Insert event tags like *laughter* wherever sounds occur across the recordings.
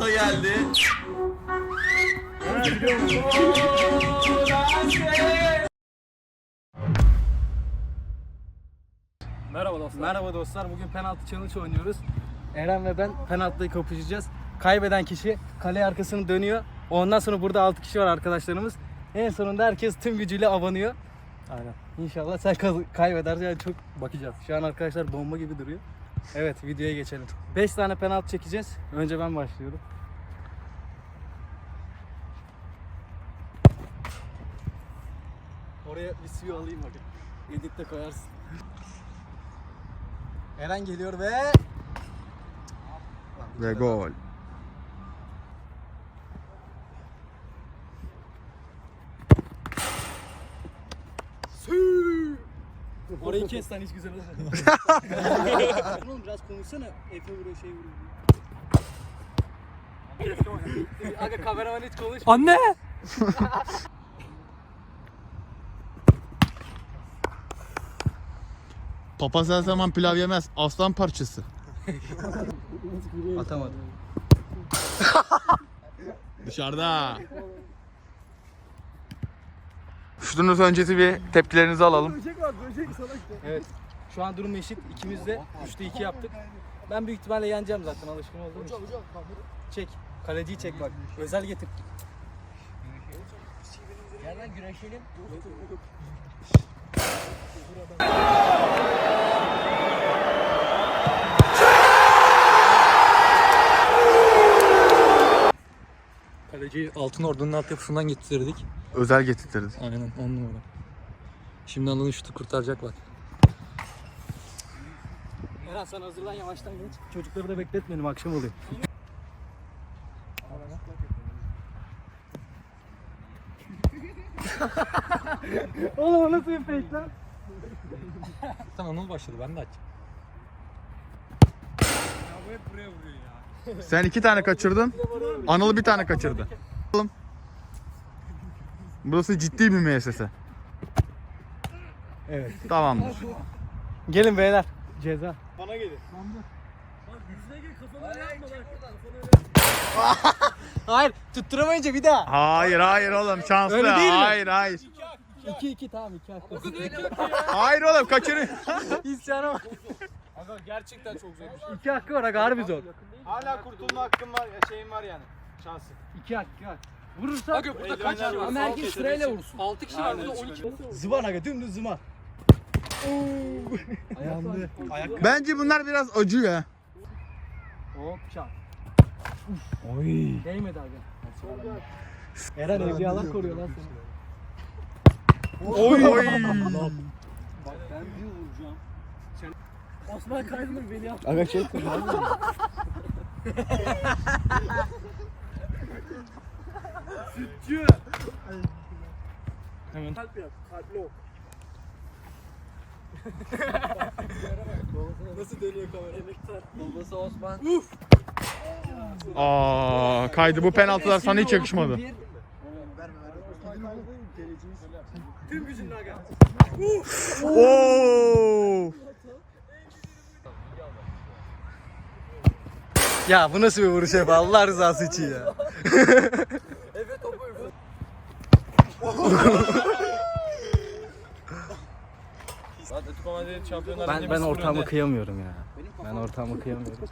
Orta geldi. Merhaba dostlar. Merhaba dostlar. Bugün penaltı challenge oynuyoruz. Eren ve ben penaltıyı kapışacağız. Kaybeden kişi kale arkasını dönüyor. Ondan sonra burada 6 kişi var arkadaşlarımız. En sonunda herkes tüm gücüyle abanıyor. Aynen. İnşallah sen kaz- kaybedersin. Yani çok Bakacağız. şu an arkadaşlar bomba gibi duruyor. Evet videoya geçelim. 5 tane penaltı çekeceğiz. Önce ben başlıyorum. Oraya bir suyu alayım bakın. Editte koyarsın. Eren geliyor ve Ve gol. Orayı kes lan hiç güzel olmadı. *laughs* Oğlum biraz konuşsana. Efe vuruyor şey vuruyor. *laughs* Aga kameraman hiç konuş. Anne! *laughs* Papaz her zaman pilav yemez. Aslan parçası. Atamadı. Dışarıda. Şutunuz öncesi bir tepkilerinizi alalım. Evet. Şu an durum eşit. İkimiz de 3'te 2 yaptık. Ben büyük ihtimalle yeneceğim zaten alışkın olduğum için. Çek. Kaleciyi çek bak. Özel getir. Yerden güreşelim. Kaleciyi Altın Ordu'nun altyapısından getirdik. Özel getirtirdik. Aynen 10 numara. Şimdi Anıl'ın şutu kurtaracak bak. Eren sen hazırlan yavaştan geç. Çocukları da bekletmeyelim akşam oluyor. *laughs* Oğlum o nasıl bir fake lan? Tamam Anıl başladı ben de aç. Sen iki tane kaçırdın. Anıl bir tane kaçırdı. Burası ciddi bir müessese. Evet. Tamamdır. Gelin beyler. Ceza. Hayır tutturamayınca bir daha. Hayır hayır oğlum şanslı. Öyle değil mi? hayır hayır. 2-2 tamam 2 hakkı. Hayır oğlum kaçırın. *laughs* İsyana bak. Aga gerçekten çok zor. 2 hakkı var aga harbi zor. Hala kurtulma hakkım var, şeyim var yani. Şansım. 2 hakkı var. Vurursa Aga burada kaç kişi var? Ama herkes sırayla vursun. 6 kişi var burada 12. Zıvan aga dümdüz zıvan. Yandı. Bence bunlar biraz acı ya. Hop çat. Oy. Değmedi aga. Eren evliyalar koruyor lan seni. Oy. Bak ben bir vuracağım. Sen... Osman Kaydın'ın beni yaptı. Aga şey *laughs* Sütçü. Hemen. Kalp yap. Kalpli ok. Nasıl dönüyor kamera? Emektar. Babası Osman. Uf. Aa, kaydı bu penaltılar sana hiç yakışmadı. Tüm gücünle aga. Oo! Ya bu nasıl bir vuruş hep Allah rızası için ya. Atletico Madrid Şampiyonlar Ben ben ortamı kıyamıyorum ya. Ben ortamı *laughs* kıyamıyorum.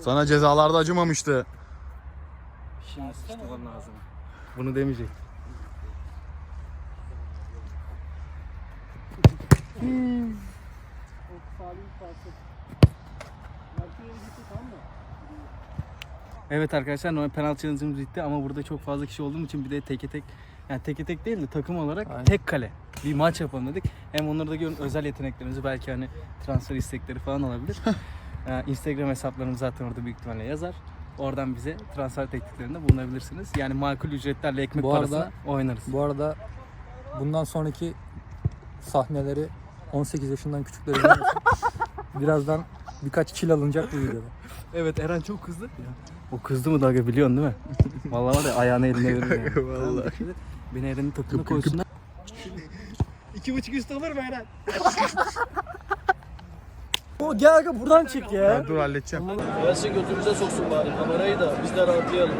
Sana cezalarda acımamıştı. Şimdi sıçtımam lazım. Bunu demeyecek. Evet arkadaşlar normal penaltı challenge'ımız bitti ama burada çok fazla kişi olduğum için bir de teke tek yani teke tek değil de takım olarak Aynen. tek kale bir maç yapalım dedik. Hem onları da görün özel yeteneklerimizi belki hani transfer istekleri falan olabilir. *laughs* Ee, Instagram hesaplarımız zaten orada büyük ihtimalle yazar. Oradan bize transfer tekliflerinde bulunabilirsiniz. Yani makul ücretlerle ekmek Bu arada- parasına oynarız. Bu arada bundan sonraki sahneleri 18 yaşından küçükler. *laughs* Birazdan birkaç kil alınacak bu videoda. *laughs* Evet Eren çok kızdı. O kızdı mı Daga biliyorsun değil mi? *laughs* Vallahi var ya ayağını eline verir yani. Vallahi. Beni Eren'in takımına koysunlar. İki buçuk üstü olur mu Eren? *laughs* O gel aga buradan çek ya. Ya dur halledeceğim. Gelsin götümüze soksun bari kamerayı da biz de rahatlayalım.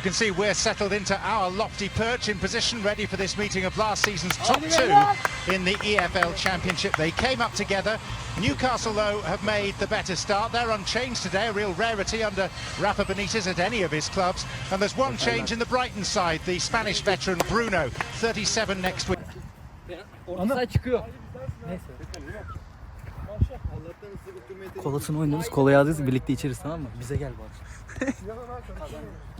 You can see, we're settled into our lofty perch in position, ready for this meeting of last season's top two in the EFL Championship. They came up together. Newcastle, though, have made the better start. They're unchanged today, a real rarity under Rafa Benitez at any of his clubs. And there's one change in the Brighton side, the Spanish veteran Bruno, 37 next week. Orta çıkıyor. Neyse. Kolasını oynuyoruz, kolayı alacağız, birlikte içeriz tamam mı? Bize gel *laughs*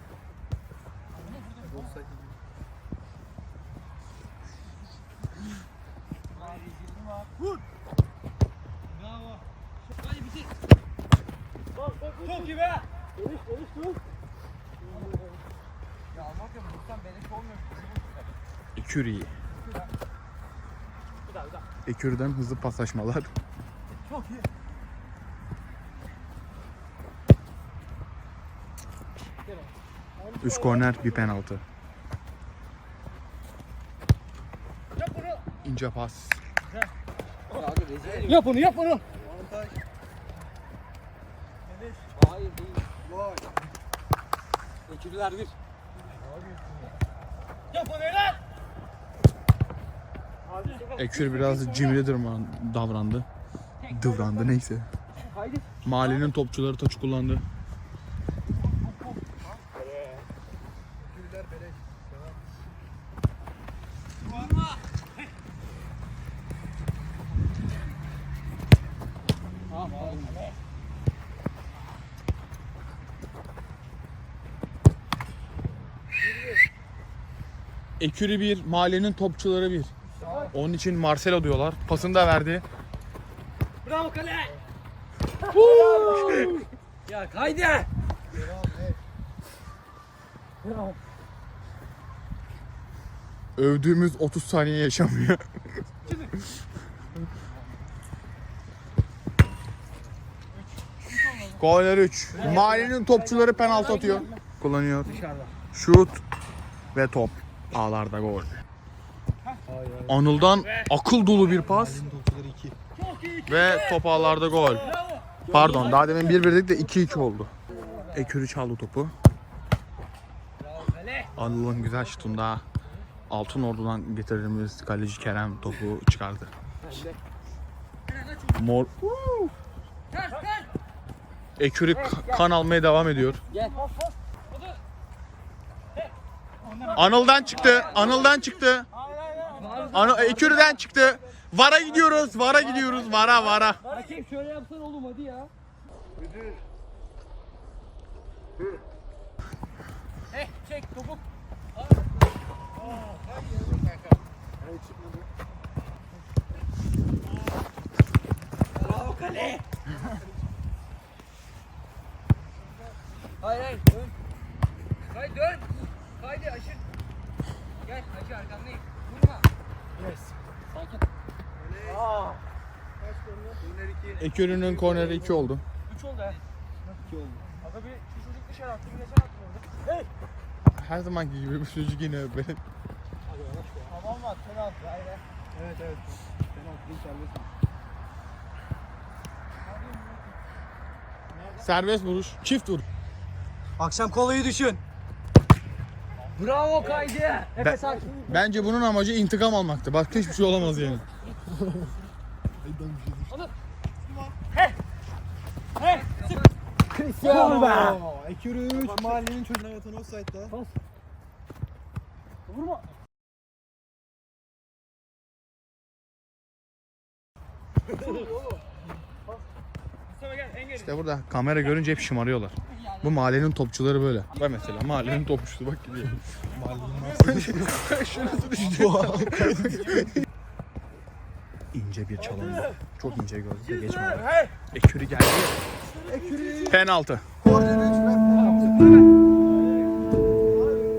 Eküri. Eküriden hızlı paslaşmalar. Üç korner, bir penaltı. İnce pas. Yap onu, yap onu. Ekürüler bir. Ekür biraz cimri durma- davrandı. Dıvrandı neyse. Mahallenin topçuları taç kullandı. Ekürü bir, mahallenin topçuları bir. Onun için Marcelo diyorlar. Pasını da verdi. Bravo kale. ya kaydı. Övdüğümüz 30 saniye yaşamıyor. Korner 3. Mahallenin topçuları penaltı atıyor. Kullanıyor. Şut ve top. Ağlarda gol. Anıl'dan akıl dolu bir pas. Ve top ağlarda gol. Pardon daha demin 1-1 dedik de 2-2 oldu. Ekürü çaldı topu. Anıl'ın güzel şutunda Altın Ordu'dan getirdiğimiz kaleci Kerem topu çıkardı. Mor... Ekürü ka- kan almaya devam ediyor. Anıl'dan çıktı. Anıl'dan çıktı. Anıl, Ekürü'den çıktı. Vara gidiyoruz. Vara gidiyoruz. Vara vara. Hakem şöyle yapsan oğlum hadi ya. Eh çek topuk. Bravo kale. Hayır hayır dön. Hayır dön. Haydi aşır. Gel aşır arkandayım. Yes. Sakin. Ekürü'nün korneri 2 oldu. 3 oldu ha. 2 oldu. Aga bir şu çocuk dışarı attı bir de sen attın orada. Her zamanki gibi bu çocuk yine böyle. Tamam var penaltı. Hayır. Evet evet. Penaltı serbest. Serbest vuruş. Çift vur. Akşam kolayı düşün. Bravo kaydı. Efe sakin. Bence bunun amacı intikam almaktı. Başka hiçbir şey olamaz yani. Cristiano be. Ekürü 3 mahallenin çocuğuna yatan offside'da. Vurma. *laughs* İşte burada kamera görünce hep şımarıyorlar. Bu mahallenin topçuları böyle. Bak mesela mahallenin topçusu bak gidiyor. Mahallenin Şurası düştü. ince bir çalımdı. Çok ince gördü de geçmedi. Ekürü geldi. Penaltı.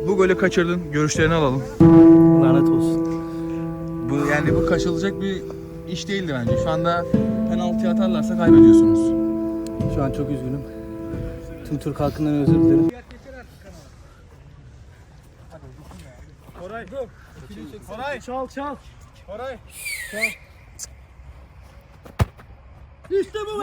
Bu golü kaçırdın. Görüşlerini alalım. Lanet olsun. Bu yani bu kaçılacak bir iş değildi bence. Şu anda penaltı atarlarsa kaybediyorsunuz. Şu an çok üzgünüm. Tüm Türk halkından özür dilerim. Koray çal çal. Koray. İşte bu.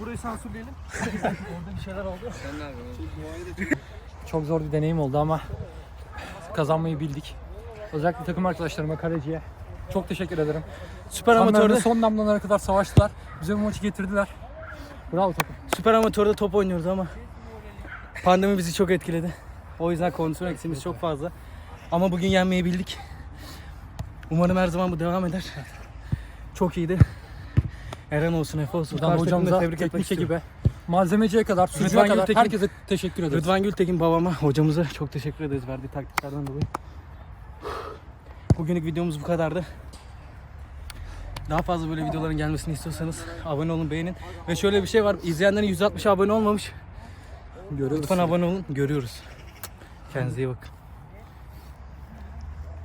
Burayı sansürleyelim. Orada bir şeyler oldu. Çok zor bir deneyim oldu ama kazanmayı bildik. Özellikle takım arkadaşlarıma, kaleciye çok teşekkür ederim. Süper amatörde, son damlalara kadar savaştılar. Bize bu maçı getirdiler. Bravo takım. süper amatörde top oynuyoruz ama pandemi bizi çok etkiledi. O yüzden kondisyon eksiğimiz çok fazla. Ama bugün yenmeyi bildik. Umarım her zaman bu devam eder. Çok iyiydi. Eren olsun, Efe olsun. Buradan Karşı hocamıza, tebrik etmek teknik ekibe, malzemeciye kadar, Rıdvan kadar Gültekin. herkese teşekkür ederiz. Rıdvan Gültekin babama, hocamıza çok teşekkür ederiz verdiği taktiklerden dolayı. Bugünlük videomuz bu kadardı. Daha fazla böyle videoların gelmesini istiyorsanız abone olun, beğenin. Ve şöyle bir şey var, izleyenlerin 160 abone olmamış. Görüyoruz. Lütfen abone olun, görüyoruz. Kendinize iyi bakın.